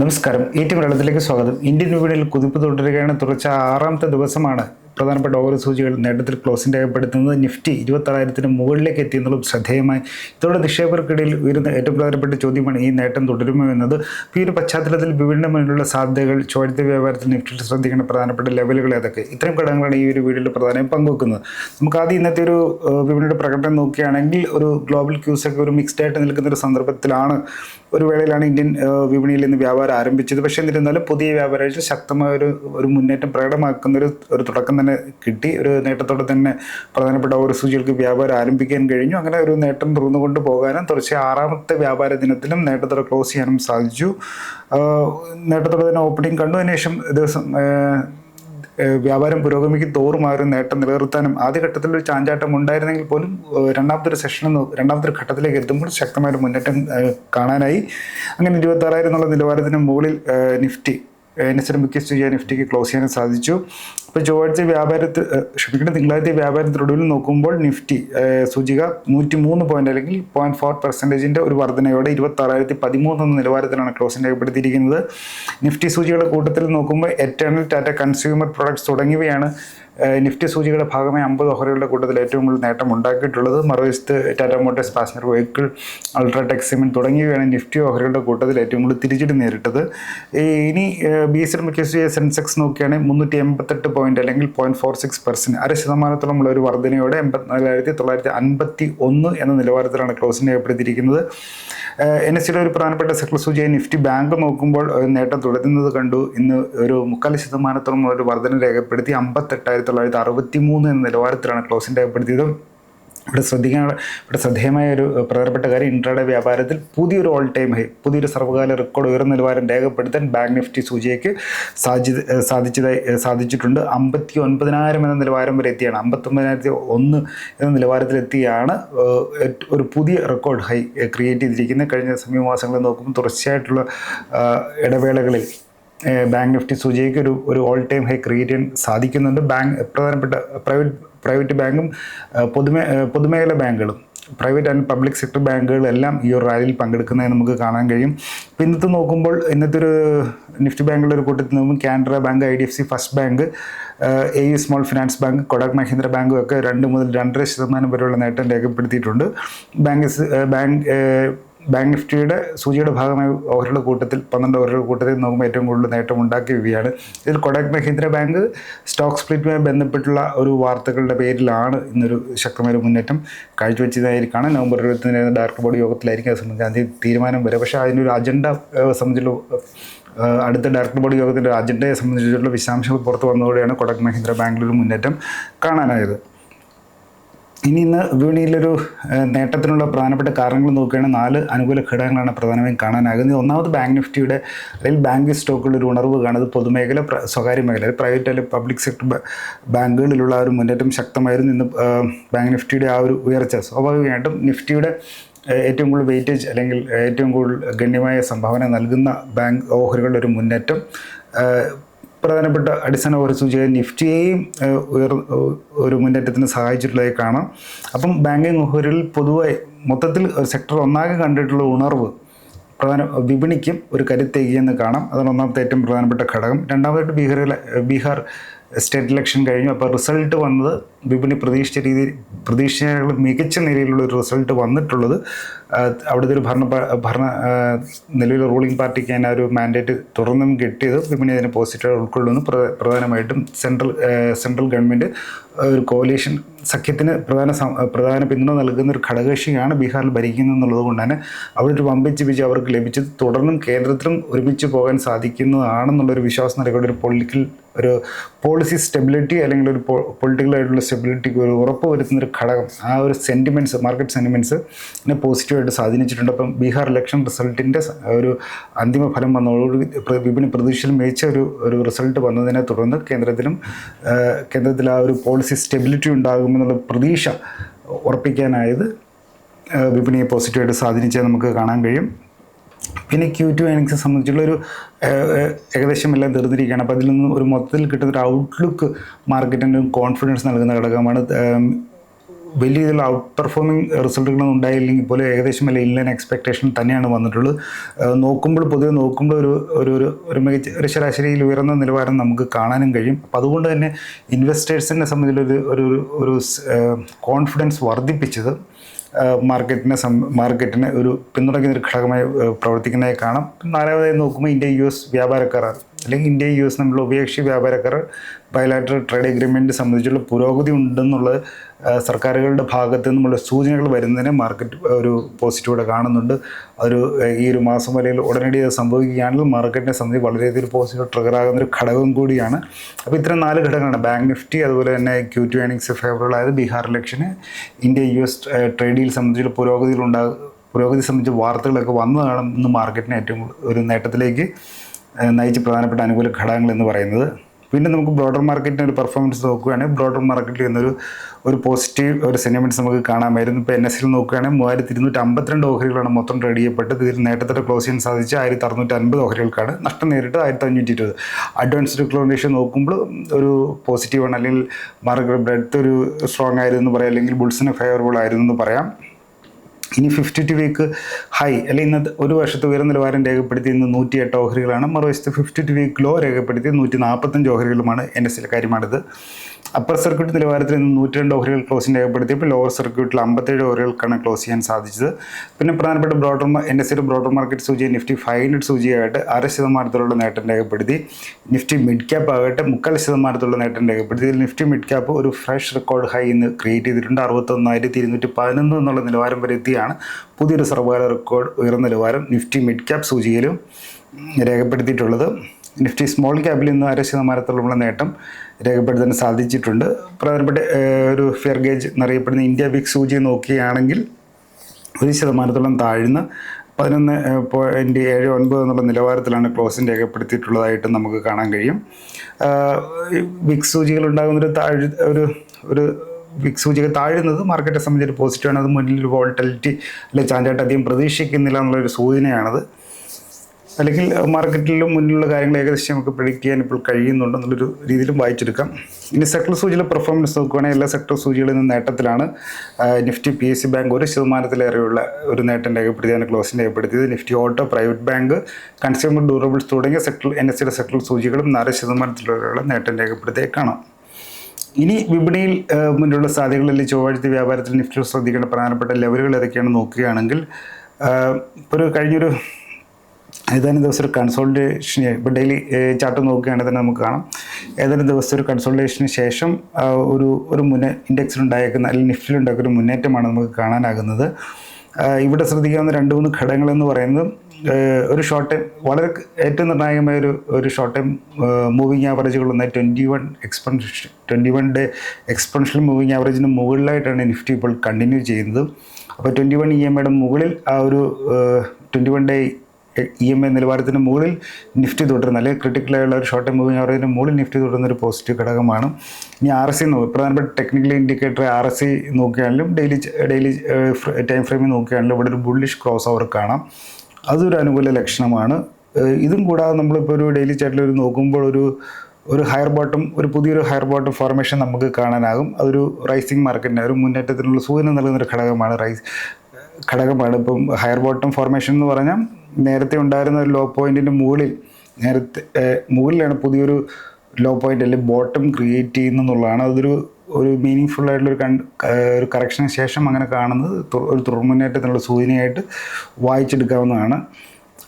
നമസ്കാരം. ഏറ്റവും വെള്ളത്തിലേക്ക് സ്വാഗതം. ഇന്ത്യൻ വിപണിയിൽ കുതിപ്പ് തുടരുകയാണ്. തുടർച്ച ആറാമത്തെ ദിവസമാണ് പ്രധാനപ്പെട്ട ഓരോ സൂചികൾ നേട്ടത്തിൽ ക്ലോസിംഗ് രേഖപ്പെടുത്തുന്നത് നിഫ്റ്റി ഇരുപത്താറായിരത്തിന് മുകളിലേക്ക് എത്തി എന്നുള്ളത് ശ്രദ്ധേയമായി. ഇതോടെ നിക്ഷേപകർക്കിടയിൽ ഉയരുന്ന ഏറ്റവും പ്രധാനപ്പെട്ട ചോദ്യമാണ് ഈ നേട്ടം തുടരുമോ എന്നത്. ഈ ഒരു പശ്ചാത്തലത്തിൽ മുന്നിലുള്ള സാധ്യതകൾ ചോദ്യത്തെ വ്യാപാരത്തിൽ നിഫ്റ്റിയിൽ ശ്രദ്ധിക്കേണ്ട പ്രധാനപ്പെട്ട ലെവലുകൾ ഏതൊക്കെ? ഇത്തരം ഘടകങ്ങളാണ് ഈ ഒരു വീഡിയോയിൽ പ്രധാനമായും പങ്കുവെക്കുന്നത്. നമുക്ക് ആദ്യം ഇന്നത്തെ ഒരു വിപണിയുടെ പ്രകടനം നോക്കുകയാണെങ്കിൽ ഒരു ഗ്ലോബൽ ക്യൂസ് ഒക്കെ ഒരു മിക്സ്ഡ് ആയിട്ട് നിൽക്കുന്ന ഒരു സന്ദർഭത്തിലാണ് ഒരു വേളയിലാണ് ഇന്ത്യൻ വിപണിയിൽ ഇന്ന് വ്യാപാരം ആരംഭിച്ചത്. പക്ഷേ എന്നിരുന്നാലും പുതിയ വ്യാപാരത്തിൽ ശക്തമായ ഒരു ഒരു മുന്നേറ്റം പ്രകടമാക്കുന്ന ഒരു ഒരു തുടക്കം തന്നെ കിട്ടി. ഒരു നേട്ടത്തോടെ തന്നെ പ്രധാനപ്പെട്ട ഓരോ സൂചികൾക്ക് വ്യാപാരം ആരംഭിക്കാൻ കഴിഞ്ഞു. അങ്ങനെ ഒരു നേട്ടം തുറന്നുകൊണ്ട് പോകാനും തുടർച്ചയായ ആറാമത്തെ വ്യാപാര ദിനത്തിലും നേട്ടത്തോടെ ക്ലോസ് ചെയ്യാനും സാധിച്ചു. നേട്ടത്തോടെ തന്നെ ഓപ്പണിംഗ് കണ്ടു. അതിനുശേഷം ദിവസം വ്യാപാരം പുരോഗമിക്കും തോറും ആ ഒരു നേട്ടം നിലനിർത്താനും ആദ്യഘട്ടത്തിൽ ഒരു ചാഞ്ചാട്ടം ഉണ്ടായിരുന്നെങ്കിൽ പോലും രണ്ടാമത്തെ ഒരു സെഷൻ രണ്ടാമത്തെ ഘട്ടത്തിലേക്ക് എത്തുമ്പോൾ ശക്തമായ ഒരു മുന്നേറ്റം കാണാനായി. അങ്ങനെ ഇരുപത്താറായിരം എന്നുള്ള നിലവാരത്തിന് മുകളിൽ നിഫ്റ്റി എൻ എസ് എൻ ബുക്കിസ്റ്റ് ചെയ്യാൻ നിഫ്റ്റിക്ക് ക്ലോസ് ചെയ്യാൻ സാധിച്ചു. ഇപ്പോൾ ചൊവ്വാഴ്ച വ്യാപാരത്തിൽ ക്ഷമിക്കണം തിങ്കളാഴ്ച വ്യാപാരത്തിനൊടുവിൽ നോക്കുമ്പോൾ നിഫ്റ്റി സൂചിക നൂറ്റി മൂന്ന് പോയിന്റ് അല്ലെങ്കിൽ പോയിന്റ് ഫോർ പെർസെന്റേജിന്റെ ഒരു വർധനയോടെ ഇരുപത്താറായിരത്തി പതിമൂന്ന് എന്ന നിലവാരത്തിലാണ് ക്ലോസിംഗ് രേഖപ്പെടുത്തിയിരിക്കുന്നത്. നിഫ്റ്റി സൂചികളുടെ കൂട്ടത്തിൽ നോക്കുമ്പോൾ എറ്റേണൽ ടാറ്റ കൺസ്യൂമർ പ്രൊഡക്ട്സ് തുടങ്ങിയവയാണ് നിഫ്റ്റി സൂചികളുടെ ഭാഗമായി അമ്പത് ഓഹരികളുടെ കൂട്ടത്തിൽ ഏറ്റവും കൂടുതൽ നേട്ടം ഉണ്ടാക്കിയിട്ടുള്ളത്. മറുവശത്ത് Tata Motors passenger vehicle UltraTech cement തുടങ്ങിയവയാണ് നിഫ്റ്റി ഓഹരികളുടെ കൂട്ടത്തിൽ ഏറ്റവും കൂടുതൽ തിരിച്ചടി നേരിട്ടത്. ഇനി ബി എസ് മിക്ക സെൻസെക്സ് നോക്കുകയാണെങ്കിൽ മുന്നൂറ്റി എൺപത്തെട്ട് അല്ലെങ്കിൽ പോയിന്റ് ഫോർ സിക്സ് പെർസെന്റ് അര ശതമാനത്തോളമുള്ള ഒരു വർധനയോടെ എൺപത്തിനാലായിരത്തി തൊള്ളായിരത്തി അൻപത്തി ഒന്ന് എന്ന നിലവാരത്തിലാണ് ക്ലോസിംഗ് രേഖപ്പെടുത്തിയിരിക്കുന്നത് എൻ എസ് സിയുടെ ഒരു പ്രധാനപ്പെട്ട സെക്ടർ സൂചിയായി നിഫ്റ്റി ബാങ്ക് നോക്കുമ്പോൾ നേട്ടം തുടരുന്നത് കണ്ടു. ഇന്ന് ഒരു മുക്കാൽ ശതമാനത്തോളം ഒരു വർധന രേഖപ്പെടുത്തി അമ്പത്തെട്ടായിരത്തി തൊള്ളായിരത്തി അറുപത്തി മൂന്ന് എന്ന നിലവാരത്തിലാണ് ക്ലോസിംഗ് രേഖപ്പെടുത്തിയത് ഇവിടെ ശ്രദ്ധിക്കാൻ ഇവിടെ ശ്രദ്ധേയമായ ഒരു പ്രധാനപ്പെട്ട കാര്യം ഇൻട്രാഡേ വ്യാപാരത്തിൽ പുതിയൊരു ഓൾ ടൈം ഹൈ പുതിയൊരു സർവകാല റെക്കോർഡ് ഉയർന്ന നിലവാരം രേഖപ്പെടുത്താൻ ബാങ്ക് നിഫ്റ്റി സൂചികയ്ക്ക് സാധ്യത സാധിച്ചതായി സാധിച്ചിട്ടുണ്ട്. അമ്പത്തി ഒൻപതിനായിരം എന്ന നിലവാരം വരെ എത്തിയാണ്. അമ്പത്തൊമ്പതിനായിരത്തി ഒന്ന് എന്ന നിലവാരത്തിലെത്തിയാണ് ഒരു പുതിയ റെക്കോർഡ് ഹൈ ക്രിയേറ്റ് ചെയ്തിരിക്കുന്നത്. കഴിഞ്ഞ സമീപ മാസങ്ങളിൽ നോക്കുമ്പോൾ തുടർച്ചയായിട്ടുള്ള ഇടവേളകളിൽ ബാങ്ക് നിഫ്റ്റി സൂചികയ്ക്ക് ഒരു ഒരു ഓൾ ടൈം ഹൈ ക്രിയേറ്റ് ചെയ്യാൻ സാധിക്കുന്നുണ്ട്. ബാങ്ക് പ്രധാനപ്പെട്ട പ്രൈവറ്റ് പ്രൈവറ്റ് ബാങ്കും പൊതുമേ പൊതുമേഖല ബാങ്കുകളും പ്രൈവറ്റ് ആൻഡ് പബ്ലിക് സെക്ടർ ബാങ്കുകളെല്ലാം ഈ ഒരു റാലിയിൽ പങ്കെടുക്കുന്നതായി നമുക്ക് കാണാൻ കഴിയും. ഇപ്പം ഇന്നത്തെ നോക്കുമ്പോൾ ഇന്നത്തെ ഒരു നിഫ്റ്റി ബാങ്കുകളുടെ കൂട്ടത്തിൽ നിന്നും Canara bank I D F C first bank A U small finance bank Kotak Mahindra ബാങ്കും ഒക്കെ രണ്ട് മുതൽ രണ്ടര ശതമാനം വരെയുള്ള നേട്ടം രേഖപ്പെടുത്തിയിട്ടുണ്ട്. ബാങ്ക് ബാങ്ക് ബാങ്ക് നിഫ്റ്റിയുടെ സൂചിയുടെ ഭാഗമായി ഓഹരിയുടെ കൂട്ടത്തിൽ പന്ത്രണ്ട് ഓഹരിയുടെ കൂട്ടത്തിൽ നോക്കുമ്പോൾ ഏറ്റവും കൂടുതൽ നേട്ടം ഉണ്ടാക്കിയവയാണ് ഇതിൽ കൊടാക് മഹീന്ദ്ര ബാങ്ക് സ്റ്റോക്ക് സ്പ്ലിറ്റുമായി ബന്ധപ്പെട്ടുള്ള ഒരു വാർത്തകളുടെ പേരിലാണ് ഇന്നൊരു ശക്തമായ മുന്നേറ്റം കാഴ്ചവെച്ചതായിരിക്കാണ്. നവംബർ ഇരുപത്തിന് ഡയറക്ടർ ബോർഡ് യോഗത്തിലായിരിക്കും അത് സംബന്ധിച്ച് അതിന് തീരുമാനം വരെ പക്ഷേ അതിനൊരു അജണ്ട സംബന്ധിച്ചുള്ള അടുത്ത ഡയറക്ടർ ബോർഡ് യോഗത്തിന്റെ അജണ്ടയെ സംബന്ധിച്ചിട്ടുള്ള വിശദാംശങ്ങൾ പുറത്തു വന്നതോടെയാണ് കൊടക് മഹീന്ദ്ര ബാങ്കിലൊരു മുന്നേറ്റം കാണാനായത്. ഇനി ഇന്ന് വിപണിയിലൊരു നേട്ടത്തിനുള്ള പ്രധാനപ്പെട്ട കാരണങ്ങൾ നോക്കുകയാണെങ്കിൽ നാല് അനുകൂല ഘടകങ്ങളാണ് പ്രധാനമായും കാണാനാകുന്നത്. ഒന്നാമത് ബാങ്ക് നിഫ്റ്റിയുടെ അല്ലെങ്കിൽ ബാങ്ക് സ്റ്റോക്കുകളുടെ ഒരു ഉണർവ് കാണുന്നത് പൊതുമേഖല സ്വകാര്യ മേഖല പ്രൈവറ്റ് അല്ലെങ്കിൽ പബ്ലിക് സെക്ടർ ബാങ്കുകളിലുള്ള ഒരു മുന്നേറ്റം ശക്തമായിരുന്നു ഇന്ന് ബാങ്ക് നിഫ്റ്റിയുടെ ആ ഒരു ഉയർച്ച. സ്വാഭാവികമായിട്ടും നിഫ്റ്റിയുടെ ഏറ്റവും കൂടുതൽ വെയിറ്റേജ് അല്ലെങ്കിൽ ഏറ്റവും കൂടുതൽ ഗണ്യമായ സംഭാവന നൽകുന്ന ബാങ്ക് ഓഹരികളുടെ ഒരു മുന്നേറ്റം പ്രധാനപ്പെട്ട അടിസ്ഥാന കുറച്ച് സൂചിക നിഫ്റ്റിയെയും ഒരു മുന്നേറ്റത്തിന് സഹായിച്ചിട്ടുള്ളതായി കാണാം. അപ്പം ബാങ്കിങ് ഓഹരിൽ പൊതുവായി മൊത്തത്തിൽ ഒരു സെക്ടർ ഒന്നാകെ കണ്ടിട്ടുള്ള ഉണർവ് പ്രധാന വിപണിക്കും ഒരു കരുത്തേകിയെന്ന് കാണാം. അതാണ് ഒന്നാമത്തെ ഏറ്റവും പ്രധാനപ്പെട്ട ഘടകം. രണ്ടാമതായിട്ട് ബീഹാറിലെ ബീഹാർ സ്റ്റേറ്റ് ഇലക്ഷൻ കഴിഞ്ഞു. അപ്പോൾ റിസൾട്ട് വന്നത് വിപണി പ്രതീക്ഷിച്ച രീതിയിൽ പ്രതീക്ഷകൾ മികച്ച നിലയിലുള്ള ഒരു റിസൾട്ട് വന്നിട്ടുള്ളത് അവിടുത്തെ ഒരു ഭരണ ഭരണ നിലവിലെ റൂളിംഗ് പാർട്ടിക്ക് ആ ഒരു മാൻഡേറ്റ് തുറന്നും കിട്ടിയത് വിപണി അതിനെ പോസിറ്റീവായി ഉൾക്കൊള്ളുന്നു പ്ര- പ്രധാനമായിട്ടും സെൻട്രൽ സെൻട്രൽ ഗവൺമെന്റ് ഒരു കോലേഷൻ സഖ്യത്തിന് പ്രധാന പ്രധാന പിന്തുണ നൽകുന്ന ഒരു ഘടകകക്ഷിയാണ് ബീഹാറിൽ ഭരിക്കുന്നത് എന്നുള്ളത് കൊണ്ട് തന്നെ അവിടെ ഒരു വമ്പിച്ച് വിജയം അവർക്ക് ലഭിച്ചത്. തുടർന്നും കേന്ദ്രത്തിലും ഒരുമിച്ച് പോകാൻ സാധിക്കുന്നതാണെന്നുള്ളൊരു വിശ്വാസം നൽകേണ്ട ഒരു പൊളിറ്റിക്കൽ ഒരു പോളിസി സ്റ്റെബിലിറ്റി അല്ലെങ്കിൽ ഒരു പൊളിറ്റിക്കൽ ആയിട്ടുള്ള സ്റ്റെബിലിറ്റിക്ക് ഒരു ഉറപ്പ് വരുത്തുന്ന ഒരു ഘടകം. ആ ഒരു സെന്റിമെന്റ്സ് മാർക്കറ്റ് സെന്റിമെന്റ്സ് ഇതിനെ പോസിറ്റീവായിട്ട് സ്വാധീനിച്ചിട്ടുണ്ട്. അപ്പം ബീഹാർ ഇലക്ഷൻ റിസൾട്ടിന്റെ ഒരു അന്തിമ ഫലം വന്നതോടുകൂടി പ്ര- വിപണി പ്രതീക്ഷയിൽ മികച്ച ഒരു ഒരു റിസൾട്ട് വന്നതിനെ തുടർന്ന് കേന്ദ്രത്തിലും കേന്ദ്രത്തിൽ ആ ഒരു പോളിസി സ്റ്റെബിലിറ്റി ഉണ്ടാകുമെന്നുള്ള പ്രതീക്ഷ ഉറപ്പിക്കാനായത് വിപണിയെ പോസിറ്റീവായിട്ട് സ്വാധീനിച്ചത് നമുക്ക് കാണാൻ കഴിയും. പിന്നെ ക്യൂ ടു എനക്സിനെ സംബന്ധിച്ചുള്ള ഒരു ഏകദേശം എല്ലാം തീർന്നിരിക്കുകയാണ്. അപ്പോൾ അതിൽ നിന്ന് ഒരു മൊത്തത്തിൽ കിട്ടുന്ന ഒരു ഔട്ട്ലുക്ക് മാർക്കറ്റിന് കോൺഫിഡൻസ് നൽകുന്ന ഘടകമാണ് വലിയ രീതിയിലുള്ള ഔട്ട് പെർഫോമിംഗ് റിസൾട്ടുകളൊന്നും ഉണ്ടായില്ലെങ്കിൽ പോലും ഏകദേശം അല്ല ഇൻലൈൻ എക്സ്പെക്ടേഷൻ തന്നെയാണ് വന്നിട്ടുള്ളത്. നോക്കുമ്പോൾ പൊതുവെ നോക്കുമ്പോൾ ഒരു ഒരു ഒരു ഒരു മികച്ച ഒരു ശരാശരിയിൽ ഉയർന്ന നിലവാരം നമുക്ക് കാണാനും കഴിയും. അപ്പോൾ അതുകൊണ്ട് തന്നെ ഇൻവെസ്റ്റേഴ്സിനെ സംബന്ധിച്ചൊരു ഒരു ഒരു കോൺഫിഡൻസ് വർദ്ധിപ്പിച്ചത് മാർക്കറ്റിനെ സം മാർക്കറ്റിനെ ഒരു പിന്തുണയ്ക്കുന്ന ഒരു ഘടകമായി പ്രവർത്തിക്കുന്നതായി കാണാം. നാലാമതായി നോക്കുമ്പോൾ ഇന്ത്യ യു എസ് വ്യാപാര കരാർ അല്ലെങ്കിൽ ഇന്ത്യ യു എസ് തമ്മിലുള്ള ഉഭയകക്ഷി വ്യാപാര കരാർ ബയലാറ്ററൽ ട്രേഡ് എഗ്രിമെന്റ് സംബന്ധിച്ചുള്ള പുരോഗതി ഉണ്ടെന്നുള്ള സർക്കാരുകളുടെ ഭാഗത്തു നിന്നുള്ള സൂചനകൾ വരുന്നതിനെ മാർക്കറ്റ് ഒരു പോസിറ്റീവോടെ കാണുന്നുണ്ട്. ഒരു ഈ ഒരു മാസം അല്ലെങ്കിൽ ഉടനടി അത് സംഭവിക്കുകയാണെങ്കിൽ മാർക്കറ്റിനെ സംബന്ധിച്ച് വളരെയധികം പോസിറ്റീവ് ട്രിഗർ ആകുന്ന ഒരു ഘടകം കൂടിയാണ്. അപ്പോൾ ഇത്തരം നാല് ഘടകങ്ങളാണ്. ബാങ്ക് നിഫ്റ്റി അതുപോലെ തന്നെ ക്യൂ ടു ഏണിങ്സ് ഫേവറബിൾ ആയത് ബീഹാർ ഇലക്ഷന് India U S trade deal സംബന്ധിച്ചുള്ള പുരോഗതിയിലുണ്ടാകും പുരോഗതി സംബന്ധിച്ച വാർത്തകളൊക്കെ വന്നതാണ് ഇന്ന് മാർക്കറ്റിന് ഏറ്റവും ഒരു നേട്ടത്തിലേക്ക് നയിച്ച പ്രധാനപ്പെട്ട അനുകൂല ഘടകങ്ങൾ എന്ന് പറയുന്നത്. പിന്നെ നമുക്ക് ബ്രോഡർ മാർക്കറ്റിന്റെ ഒരു പെർഫോമൻസ് നോക്കുകയാണെങ്കിൽ ബ്രോഡർ മാർക്കറ്റിൽ എന്നൊരു ഒരു പോസിറ്റീവ് ഒരു സെന്റിമെന്റ്സ് നമുക്ക് കാണാമായിരുന്നു. ഇപ്പോൾ എൻ എസ് എൽ നോക്കുകയാണെങ്കിൽ മൂവായിരത്തി ഇരുന്നൂറ്റി അമ്പത്തിരണ്ട് ഓഹരികളാണ് മൊത്തം ട്രേഡ് ചെയ്യപ്പെട്ടത് ഇതിൽ നേട്ടത്തോടെ ക്ലോസ് ചെയ്യാൻ സാധിച്ച ആയിരത്തി അറുന്നൂറ്റി അൻപത് ഓഹരികൾക്കാണ് നഷ്ടം നേരിട്ട് ആയിരത്തി അഞ്ഞൂറ്റി ഇരുപത് അഡ്വാൻസ് ഡിക്ലറേഷൻ നോക്കുമ്പോൾ ഒരു പോസിറ്റീവാണ് അല്ലെങ്കിൽ മാർക്കറ്റ് ബ്രെഡ്ത്ത് ഒരു സ്ട്രോങ് ആയിരുന്നു പറയാം. അല്ലെങ്കിൽ ബുൾസിന് ഫേവറബിൾ ആയിരുന്നു എന്ന് പറയാം. ഇനി ഫിഫ്റ്റി ടു വീക്ക് ഹൈ അല്ലെങ്കിൽ ഇന്നത്തെ ഒരു വർഷത്തെ ഉയർന്ന നിലവാരം രേഖപ്പെടുത്തി ഇന്ന് നൂറ്റി എട്ട് ഓഹരികളാണ്. മറുവശത്ത് ഫിഫ്റ്റി ടു വീക്ക് ലോ രേഖപ്പെടുത്തി നൂറ്റി നാൽപ്പത്തഞ്ച് ഓഹരികളുമാണ് എന്റെ ചില കാര്യമാണിത്. അപ്പർ സർക്യൂട്ട് നിലവാരത്തിൽ നിന്ന് നൂറ്റി രണ്ട് ഓഹരികൾ ക്ലോസിംഗ് രേഖപ്പെടുത്തിയപ്പോൾ ലോവർ സർക്യൂട്ടിൽ അമ്പത്തേഴ് ഓഹരികൾക്കാണ് ക്ലോസ് ചെയ്യാൻ സാധിച്ചത്. പിന്നെ പ്രധാനപ്പെട്ട ബ്രോഡർ എൻ എസ് സിയുടെ ബ്രോഡർ മാർക്കറ്റ് സൂചിയെ നിഫ്റ്റി ഫൈവ് ഹൺഡ്രഡ് സൂചിയായിട്ട് അര ശതമാനത്തോളം നേട്ടം രേഖപ്പെടുത്തി. നിഫ്റ്റി മിഡ് ക്യാപ്പ് ആകട്ടെ മുക്കാൽ ശതമാനത്തോളം നേട്ടം രേഖപ്പെടുത്തി. നിഫ്റ്റി മിഡ് ക്യാപ്പ് ഒരു ഫ്രഷ് റെക്കോർഡ് ഹൈ ഇന്ന് ക്രിയേറ്റ് ചെയ്തിട്ടുണ്ട്. അറുപത്തൊന്നായിരത്തി ഇരുന്നൂറ്റി പതിനൊന്ന് എന്നുള്ള നിലവാരം വരെ എത്തിയാണ്. പുതിയൊരു സർവകാല റെക്കോർഡ് ഉയർന്ന നിലവാരം നിഫ്റ്റി മിഡ് ക്യാപ്പ് സൂചിയിലും രേഖപ്പെടുത്തിയിട്ടുള്ളത്. നിഫ്റ്റി സ്മോൾ ക്യാപിൽ ഇന്ന് അര ശതമാനത്തോളമുള്ള നേട്ടം രേഖപ്പെടുത്താൻ സാധിച്ചിട്ടുണ്ട്. പ്രധാനപ്പെട്ട ഒരു ഫെയർ ഗേജ് എന്നറിയപ്പെടുന്ന ഇന്ത്യ ബിഗ് സൂചി നോക്കുകയാണെങ്കിൽ ഒരു ശതമാനത്തോളം താഴ്ന്ന് പതിനൊന്ന് പോയിന്റ് ഏഴ് ഒൻപത് എന്നുള്ള നിലവാരത്തിലാണ് ക്ലോസിംഗ് രേഖപ്പെടുത്തിയിട്ടുള്ളതായിട്ട് നമുക്ക് കാണാൻ കഴിയും. ബിഗ് സൂചികൾ ഉണ്ടാകുന്നൊരു താഴ് ഒരു ഒരു വിക്സ് സൂചിക താഴുന്നത് മാർക്കറ്റെ സംബന്ധിച്ചൊരു പോസിറ്റീവാണ് അത് മുന്നിൽ വോൾട്ടലിറ്റി അല്ലെങ്കിൽ ചാഞ്ചായിട്ട് അധികം പ്രതീക്ഷിക്കുന്നില്ല എന്നുള്ളൊരു സൂചനയാണത്. അല്ലെങ്കിൽ മാർക്കറ്റിലും മുന്നിലുള്ള കാര്യങ്ങൾ ഏകദേശം നമുക്ക് പ്രിഡിക്റ്റ് ചെയ്യാൻ ഇപ്പോൾ കഴിയുന്നുണ്ടെന്നുള്ളൊരു രീതിയിലും വായിച്ചെടുക്കാം. ഇനി സെക്ടർ സൂചിയിലെ പെർഫോമൻസ് നോക്കുകയാണെങ്കിൽ എല്ലാ സെക്ടർ സൂചികളിൽ നിന്ന് നേട്ടത്തിലാണ് Nifty P S U bank ഒരു ശതമാനത്തിലേറെയുള്ള ഒരു നേട്ടം രേഖപ്പെടുത്തിയാണ് ക്ലോസിംഗ് രേഖപ്പെടുത്തിയത്. Nifty auto private bank consumer durables തുടങ്ങിയ സെക്ടർ എൻ എസ് സിയുടെ സെക്ടർ സൂചികളും നാല് ശതമാനത്തിലേറെയുള്ള നേട്ടം രേഖപ്പെടുത്തിയേ കാണാം ഇനി വിപണിയിൽ മുന്നിലുള്ള സാധ്യതകളിൽ ചൊവ്വാഴ്ച വ്യാപാരത്തിൽ നിഫ്റ്റി ശ്രദ്ധിക്കേണ്ട പ്രധാനപ്പെട്ട ലെവലുകൾ ഏതൊക്കെയാണ് നോക്കുകയാണെങ്കിൽ ഒരു കഴിഞ്ഞൊരു ഏതാനും ദിവസം ഒരു കൺസോൾട്ടേഷൻ ഇപ്പോൾ ഡെയിലി ചാർട്ട് നോക്കുകയാണെങ്കിൽ തന്നെ നമുക്ക് കാണാം. ഏതാനും ദിവസം ഒരു കൺസോൾട്ടേഷന് ശേഷം ഒരു ഒരു മുന്നേ ഇൻഡെക്സിലുണ്ടായേക്കുന്ന അല്ലെങ്കിൽ നിഫ്റ്റിലുണ്ടാക്കുന്ന ഒരു മുന്നേറ്റമാണ് നമുക്ക് കാണാനാകുന്നത്. ഇവിടെ ശ്രദ്ധിക്കാവുന്ന രണ്ട് മൂന്ന് ഘടകങ്ങൾ എന്ന് പറയുന്നത് ഒരു ഷോർട്ട് ടൈം വളരെ ഏറ്റവും നിർണായകമായ ഒരു ഒരു ഷോർട്ട് ടൈം മൂവിങ് ആവറേജുകൾ ഒന്ന് twenty one exponential twenty one day exponential moving ആവറേജിന് മുകളിലായിട്ടാണ് നിഫ്റ്റി ഇപ്പോൾ കണ്ടിന്യൂ ചെയ്യുന്നത്. അപ്പോൾ ട്വന്റി വൺ ഇ എം ഐയുടെ മുകളിൽ ആ ഒരു twenty one day E M A നിലവാരത്തിന് മുകളിൽ നിഫ്റ്റി തുടരുന്ന. അല്ലെങ്കിൽ ക്രിട്ടിക്കലായുള്ള ഒരു ഷോർട്ട് ടൈം മൂവിങ് ആവറേജിന് മുകളിൽ നിഫ്റ്റി തുടരുന്ന ഒരു പോസിറ്റീവ് ഘടകമാണ്. ഇനി ആർ എസ് സി പ്രധാനപ്പെട്ട technical indicator R S I നോക്കുകയാണെങ്കിലും ഡെയിലി ഡെയിലി ടൈം ഫ്രെയിമിൽ നോക്കുകയാണെങ്കിലും ഇവിടെ ഒരു ബുള്ളിഷ് ക്രോസ് ഓവർ കാണാം. അതൊരു അനുകൂല ലക്ഷണമാണ്. ഇതും കൂടാതെ നമ്മളിപ്പോൾ ഒരു ഡെയിലി ചാർട്ടിൽ ഒരു നോക്കുമ്പോൾ ഒരു ഒരു ഹയർ ബോട്ടം ഒരു പുതിയൊരു ഹയർ ബോട്ടം ഫോർമേഷൻ നമുക്ക് കാണാനാകും. അതൊരു റൈസിങ് മാർക്കറ്റിന്റെ ഒരു മുന്നേറ്റത്തിനുള്ള സൂചന നൽകുന്ന ഒരു ഘടകമാണ് റൈസ് ഘടകമാണ്. ഇപ്പം ഹയർ ബോട്ടം ഫോർമേഷൻ എന്ന് പറഞ്ഞാൽ നേരത്തെ ഉണ്ടായിരുന്ന ഒരു ലോ പോയിന്റിന് മുകളിൽ നേരത്തെ മുകളിലാണ് പുതിയൊരു ലോ പോയിന്റ് അല്ലെങ്കിൽ ബോട്ടം ക്രിയേറ്റ് ചെയ്യുന്നതെന്നുള്ളതാണ്. അതൊരു ഒരു മീനിങ് ഫുൾ ആയിട്ടുള്ള ഒരു കൺ ഒരു കറക്ഷന് ശേഷം അങ്ങനെ കാണുന്നത് ഒരു തുറമുന്നേറ്റത്തിനുള്ള സൂചനയായിട്ട് വായിച്ചെടുക്കാവുന്നതാണ്.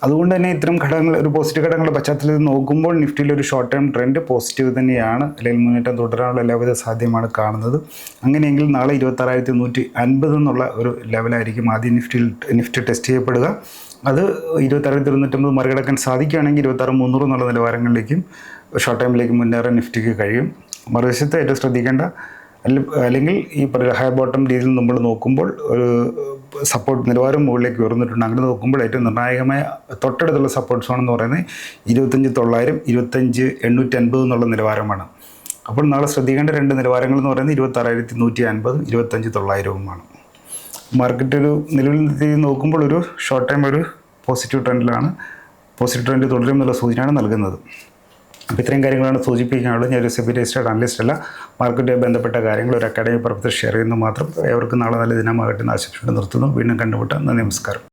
അതുകൊണ്ട് തന്നെ ഇത്തരം ഘടകങ്ങൾ ഒരു പോസിറ്റീവ് ഘടകങ്ങളുടെ പശ്ചാത്തലത്തിൽ നോക്കുമ്പോൾ നിഫ്റ്റിയിൽ ഒരു ഷോർട്ട് ടേം ട്രെൻഡ് പോസിറ്റീവ് തന്നെയാണ്. അല്ലെങ്കിൽ മുന്നേറ്റം തുടരാനുള്ള എല്ലാവിധ സാധ്യമാണ് കാണുന്നത്. അങ്ങനെയെങ്കിൽ നാളെ ഇരുപത്താറായിരത്തി നൂറ്റി അൻപത് എന്നുള്ള ഒരു ലെവലായിരിക്കും ആദ്യം നിഫ്റ്റിയിൽ നിഫ്റ്റി ടെസ്റ്റ് ചെയ്യപ്പെടുക. അത് ഇരുപത്താറായിരത്തി ഇരുന്നൂറ്റമ്പത് മറികടക്കാൻ സാധിക്കുകയാണെങ്കിൽ ഇരുപത്താറ് മുന്നൂറ് എന്നുള്ള നിലവാരങ്ങളിലേക്കും ഷോർട്ട് ടൈമിലേക്ക് മുന്നേറാൻ നിഫ്റ്റിക്ക് കഴിയും. മറുവശത്ത് ഏറ്റവും ശ്രദ്ധിക്കേണ്ട അല്ലെങ്കിൽ ഈ ഹൈ ബോട്ടം രീതിയിൽ നമ്മൾ നോക്കുമ്പോൾ ഒരു സപ്പോർട്ട് നിലവാരം മുകളിലേക്ക് ഉയർന്നിട്ടുണ്ട്. അങ്ങനെ നോക്കുമ്പോൾ ഏറ്റവും നിർണായകമായ തൊട്ടടുത്തുള്ള സപ്പോർട്ട് സോൺ എന്ന് പറയുന്നത് ഇരുപത്തഞ്ച് തൊള്ളായിരം ഇരുപത്തഞ്ച് എണ്ണൂറ്റി അൻപത് എന്നുള്ള നിലവാരമാണ്. അപ്പോൾ നാളെ ശ്രദ്ധിക്കേണ്ട രണ്ട് നിലവാരങ്ങൾ എന്ന് പറയുന്നത് ഇരുപത്താറായിരത്തി നൂറ്റി അൻപതും ഇരുപത്തഞ്ച് തൊള്ളായിരവുമാണ്. മാർക്കറ്റ് ഒരു നിലവിൽ നോക്കുമ്പോൾ ഒരു ഷോർട്ട് ടൈം ഒരു പോസിറ്റീവ് ട്രെൻഡിലാണ് പോസിറ്റീവ് ട്രെൻഡ് തുടരും എന്നുള്ള സൂചനയാണ് നൽകുന്നത്. അപ്പോൾ ഇത്രയും കാര്യങ്ങളാണ് സൂചിപ്പിക്കാനുള്ളത്. ഞാനൊരു സെബി രജിസ്റ്റേഡ് അനലിസ്റ്റ് അല്ല. മാർക്കറ്റുമായി ബന്ധപ്പെട്ട കാര്യങ്ങൾ ഒരു അക്കാഡമിക് പർപ്പത്തിൽ ഷെയർ ചെയ്യുന്നു മാത്രം. ഏവർക്കും നാളെ നല്ല ദിനമാകട്ടെ എന്ന് ആശംസിച്ചുകൊണ്ട് നിർത്തുന്നു. വീണ്ടും കണ്ടുമുട്ടാം. നന്ദി നമസ്കാരം.